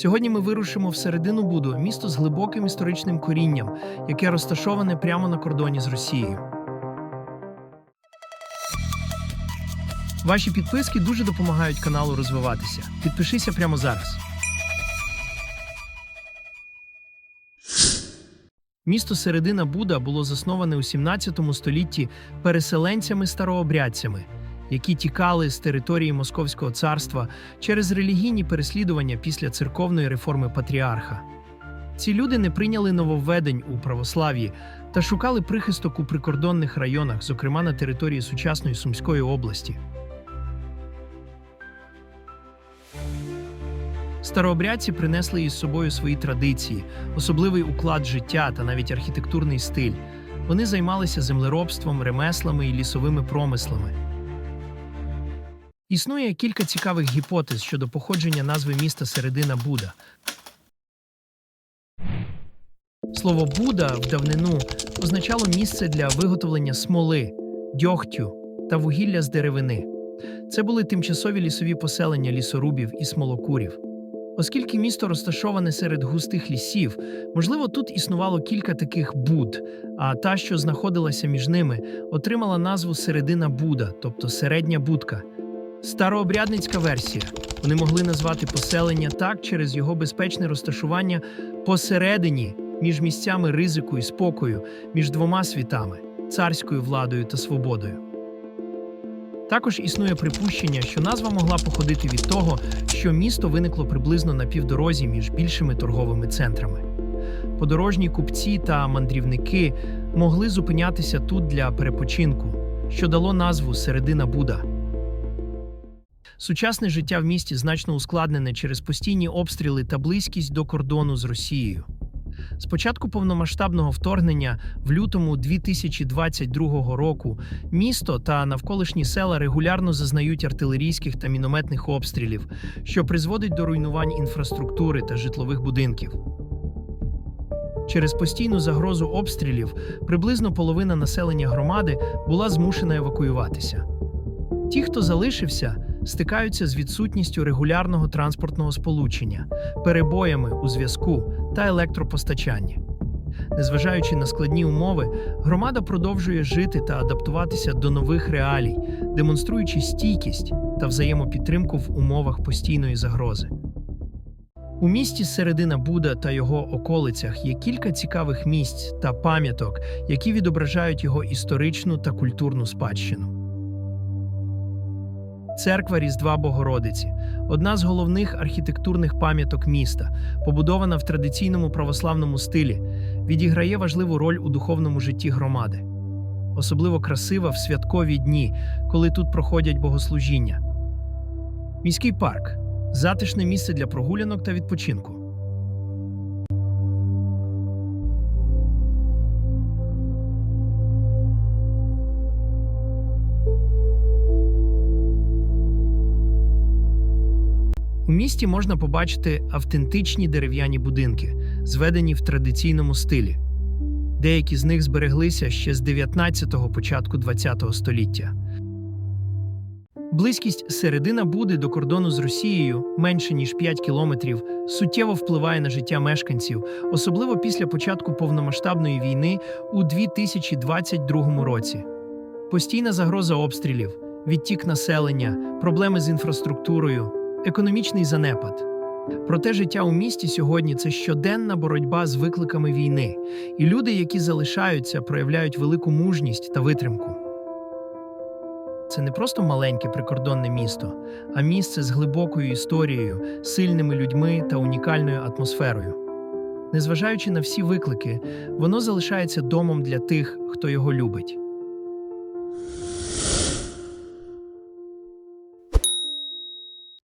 Сьогодні ми вирушимо в середину Буду, місто з глибоким історичним корінням, яке розташоване прямо на кордоні з Росією. Ваші підписки дуже допомагають каналу розвиватися. Підпишися прямо зараз. Місто Середина Буда було засноване у 17 столітті переселенцями-старообрядцями, які тікали з території Московського царства через релігійні переслідування після церковної реформи патріарха. Ці люди не прийняли нововведень у православ'ї та шукали прихисток у прикордонних районах, зокрема на території сучасної Сумської області. Старообрядці принесли із собою свої традиції, особливий уклад життя та навіть архітектурний стиль. Вони займалися землеробством, ремеслами і лісовими промислами. Існує кілька цікавих гіпотез щодо походження назви міста Середина Буда. Слово Буда в давнину означало місце для виготовлення смоли, дьогтю та вугілля з деревини. Це були тимчасові лісові поселення лісорубів і смолокурів. Оскільки місто розташоване серед густих лісів, можливо, тут існувало кілька таких буд, а та, що знаходилася між ними, отримала назву Середина Буда, тобто середня будка. Старообрядницька версія. Вони могли назвати поселення так через його безпечне розташування посередині між місцями ризику і спокою, між двома світами царською владою та свободою. Також існує припущення, що назва могла походити від того, що місто виникло приблизно на півдорозі між більшими торговими центрами. Подорожні купці та мандрівники могли зупинятися тут для перепочинку, що дало назву Середина Буда. Сучасне життя в місті значно ускладнене через постійні обстріли та близькість до кордону з Росією. З початку повномасштабного вторгнення в лютому 2022 року місто та навколишні села регулярно зазнають артилерійських та мінометних обстрілів, що призводить до руйнувань інфраструктури та житлових будинків. Через постійну загрозу обстрілів приблизно половина населення громади була змушена евакуюватися. Ті, хто залишився, стикаються з відсутністю регулярного транспортного сполучення, перебоями у зв'язку та електропостачанні. Незважаючи на складні умови, громада продовжує жити та адаптуватися до нових реалій, демонструючи стійкість та взаємопідтримку в умовах постійної загрози. У місті Середина Буда та його околицях є кілька цікавих місць та пам'яток, які відображають його історичну та культурну спадщину. Церква Різдва Богородиці одна з головних архітектурних пам'яток міста, побудована в традиційному православному стилі, відіграє важливу роль у духовному житті громади. Особливо красива в святкові дні, коли тут проходять богослужіння. Міський парк затишне місце для прогулянок та відпочинку. Місті можна побачити автентичні дерев'яні будинки, зведені в традиційному стилі. Деякі з них збереглися ще з 19-го початку 20-го століття. Близькість середина Буди до кордону з Росією менше ніж 5 кілометрів суттєво впливає на життя мешканців, особливо після початку повномасштабної війни у 2022 році. Постійна загроза обстрілів, відтік населення, проблеми з інфраструктурою, економічний занепад. Проте життя у місті сьогодні це щоденна боротьба з викликами війни, і люди, які залишаються, проявляють велику мужність та витримку. Це не просто маленьке прикордонне місто, а місце з глибокою історією, сильними людьми та унікальною атмосферою. Незважаючи на всі виклики, воно залишається домом для тих, хто його любить.